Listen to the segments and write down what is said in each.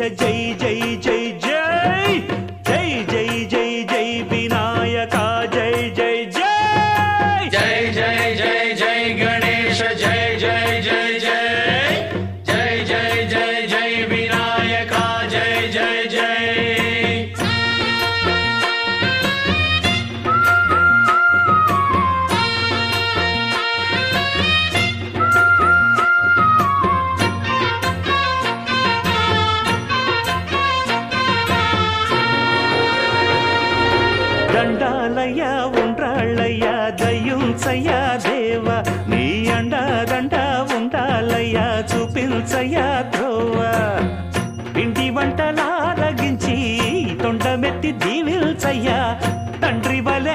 जय जय దీవిల్చయ్య. తండ్రి వలె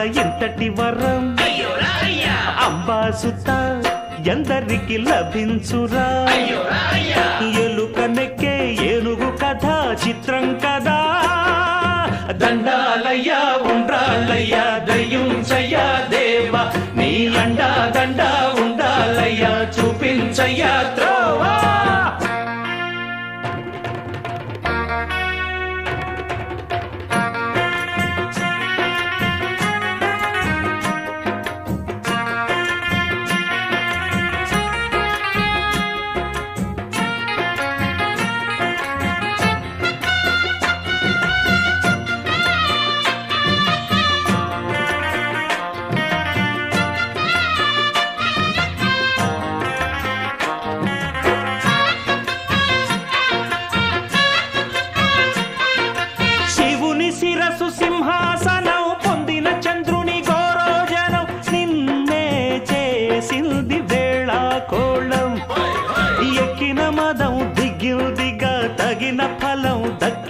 ఉండగల ఎంతటి వరం? అంబాసుత ఎందరికి లభించురా? ఎలుక నెక్కే ఏనుగు కథ చిత్రం కదా? దండాలయ్య ఉండ్రాలయ్య దయ్యుంచయ్య దేవ నీ అండా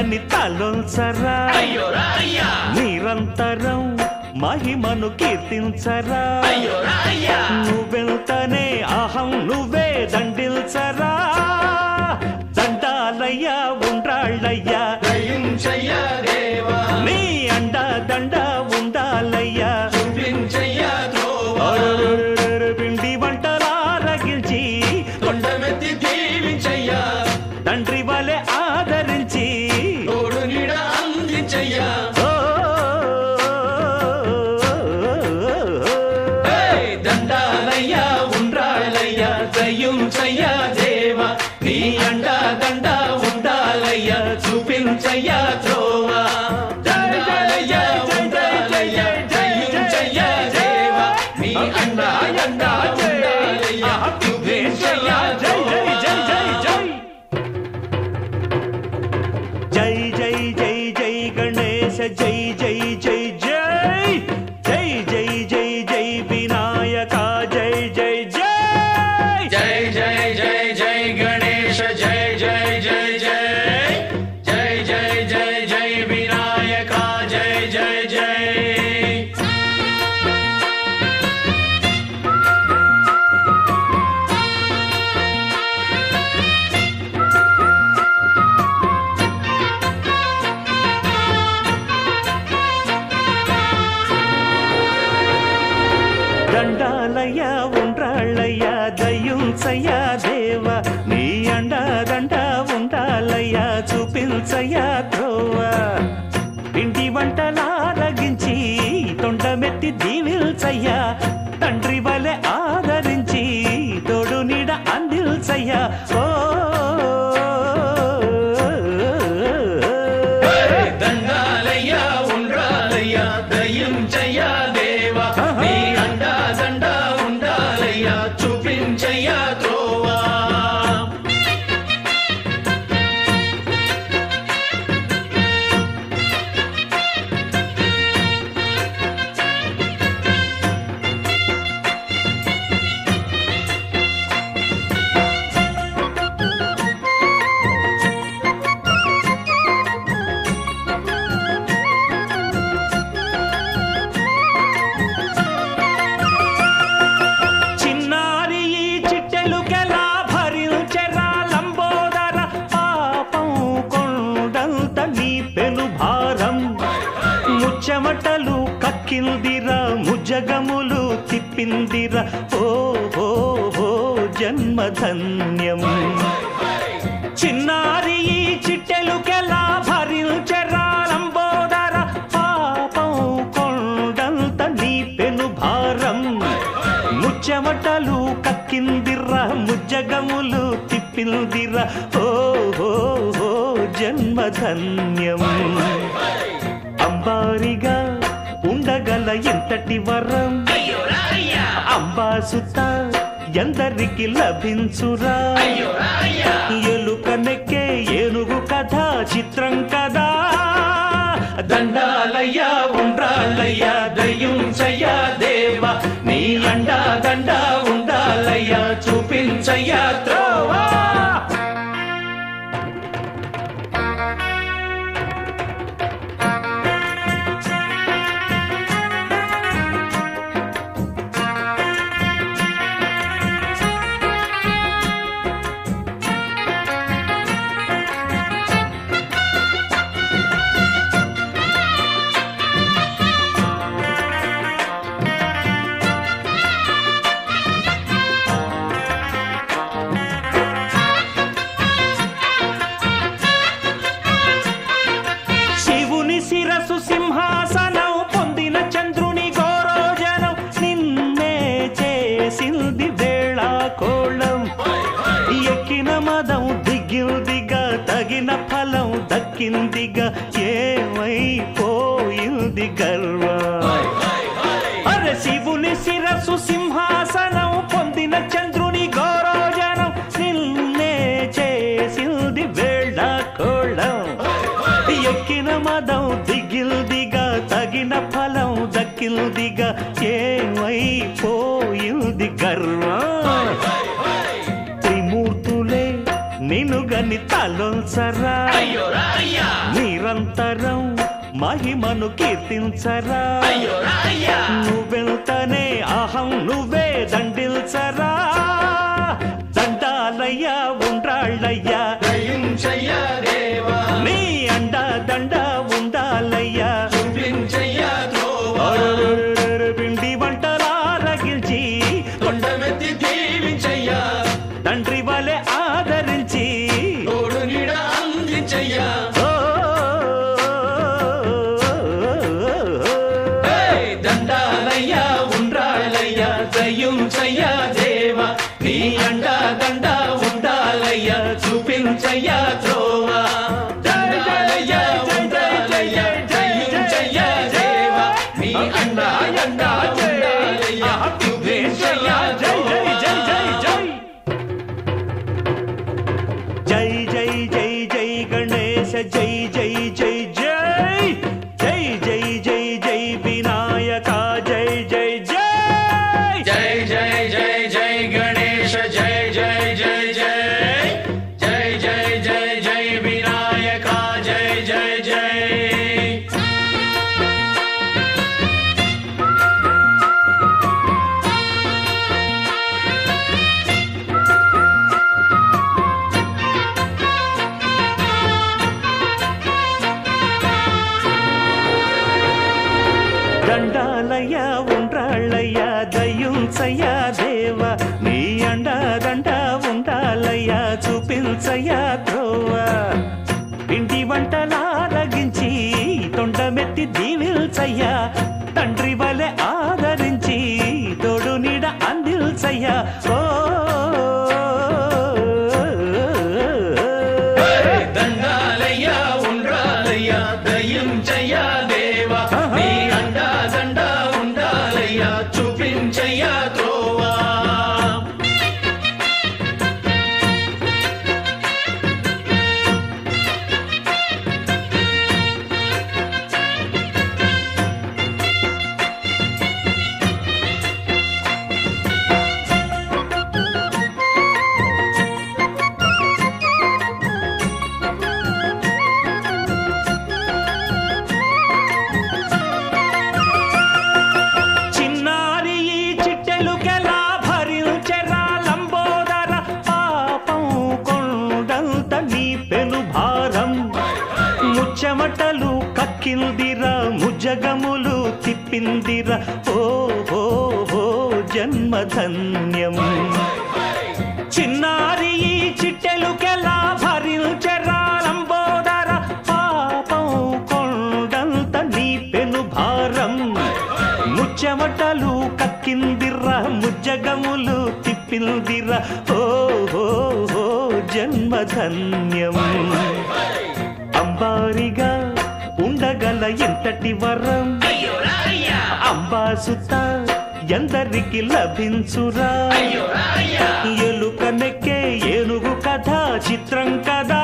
తరగని తలొల్సరా నిరంతరం మహిమను కీర్తించరా. నువ్వెంతనే అహం నువ్వే దండిల్చరా. దండాలయ్యా ఉండాళ్ళయ్యా నీ అండ దండ ఉండాలయ్యా. na పిండి వంటలారగించి తొండమెత్తి దీవిల్చయ్యా. చిట్టెలుకెలా భరించెరా లంబోదర పాపం కొండంత నీ పెను భారం. ముచ్చమటలు కక్కిందిరా ముజగములు తిప్పిందిరా. ఓ ఓ ఓ జన్మధన్యం. చిన్నారి ఈ చిట్టెలుకెలా భరించెరా లంబోదర పాపం కొండంత నీ పెను భారం. చెమటలు కక్కిందిర్రా ముజ్జగములు తిప్పిందిరా ఓ జన్మధన్యం. అంబారిగా ఉండగల ఎంతటి వరం? అంబా సుత అంబాసుత ఎందరికి లభించురా? ఎలుకనెక్కే ఏనుగు కథ చిత్రం కదా. దండాలయ్యా ఉండ్రాలయ్యా ఉండాలయ్యా చూపించయ్యా త్రోవా. దక్కిందిగా ఏమైపోయింది గర్వం అరే శివుని శిరసు సింహాసనం పొందిన చంద్రుని గౌరోజనం నిన్నే చేసింది వేళ కోళం ఎక్కిన మదం దిగిల్దిగా తగిన ఫలం దక్కిల్దిగా ఏమైపోయింది గర్వం త్రిమూర్తులే నినుగని తలొంచరా మహిమను కీర్తించరా? నువ్వెళ్తనే అహం నువ్వే దండిల్చరా? దండాలయ్యా ఉండ్రాళ్ళయ్యా. ఉన్నదంట ఉండాలయ్యా చూపించయ్యా త్రోవ. ఇంటి వంటలారగించి తొండమెత్తి దీవిల్చయ్యా. తండ్రి వలె ఆదరించి తోడు నీడ అందిల్చయ్యా. ఓ. చెయ్యా దేవా. నీ అండా చూపించయ్యా. పిందిర ఓ ఓ ఓ జన్మధన్యం చిన్నారి ఈ చిట్టెలుకెలా భరించరాలంబోదర పాపం కొండంత నీ పెను భారం. ముచ్చమటలు కక్కిందిర్రా ముజ్జగములు తిప్పిందిరా ఓ ఓ ఓ జన్మధన్యం అంబారిగా ఉండగల ఎంతటి వరం? అంబాసుత ఎందరికి లభించురా? ఎలుక నెక్కే ఏనుగు కథ చిత్రం కదా?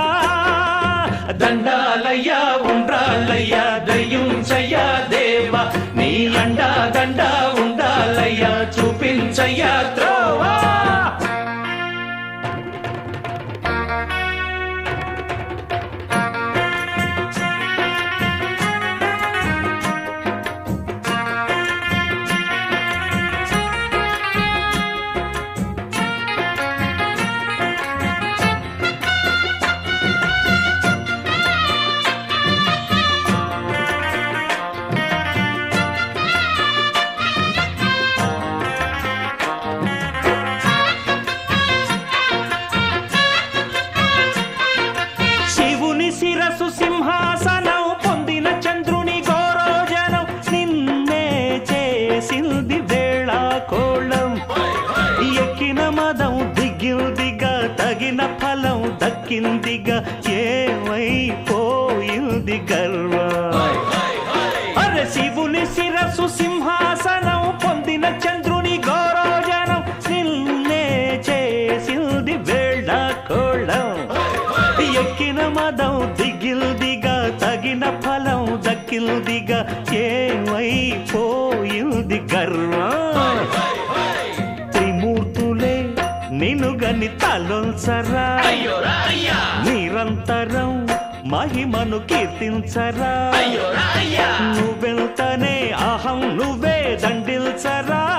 దండాలయ్యా ఉండ్రాలయ్యా దయ్యుంచయ్యా దేవా. నీ అండా దండా అయ్యో రాయ్యా నిరంతరం మహిమను కీర్తించరా. నువ్వెళ్తనే అహం నువ్వే దండిల్చరా.